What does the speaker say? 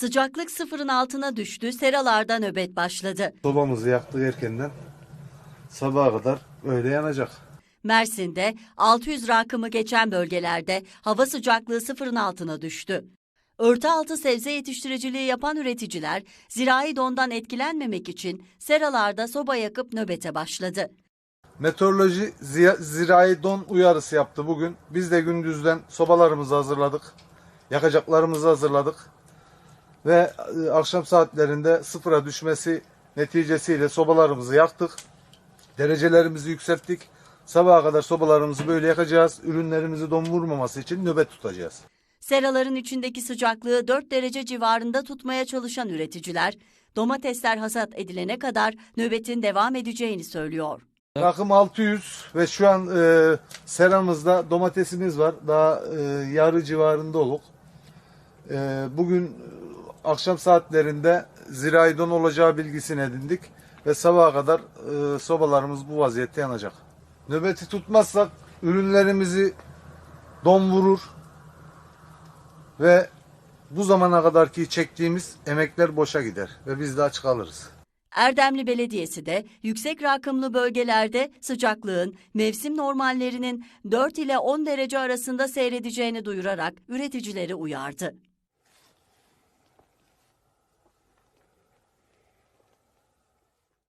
Sıcaklık sıfırın altına düştü, seralarda nöbet başladı. Sobamızı yaktık erkenden. Sabaha kadar öyle yanacak. Mersin'de 600 rakımı geçen bölgelerde hava sıcaklığı sıfırın altına düştü. Örtü altı sebze yetiştiriciliği yapan üreticiler zirai dondan etkilenmemek için seralarda soba yakıp nöbete başladı. Meteoroloji zirai don uyarısı yaptı bugün. Biz de gündüzden sobalarımızı hazırladık. Yakacaklarımızı hazırladık. Ve e, akşam saatlerinde sıfıra düşmesi neticesiyle sobalarımızı yaktık. Derecelerimizi yükselttik. Sabaha kadar sobalarımızı böyle yakacağız. Ürünlerimizi don vurmaması için nöbet tutacağız. Seraların içindeki sıcaklığı 4 derece civarında tutmaya çalışan üreticiler, domatesler hasat edilene kadar nöbetin devam edeceğini söylüyor. Rakım 600 ve şu an e, seramızda domatesimiz var. Daha e, yarı civarında oluk. E, bugün akşam saatlerinde zirai don olacağı bilgisini edindik ve sabaha kadar e, sobalarımız bu vaziyette yanacak. Nöbeti tutmazsak ürünlerimizi don vurur ve bu zamana kadarki çektiğimiz emekler boşa gider ve biz de aç kalırız. Erdemli Belediyesi de yüksek rakımlı bölgelerde sıcaklığın mevsim normallerinin 4 ile 10 derece arasında seyredeceğini duyurarak üreticileri uyardı.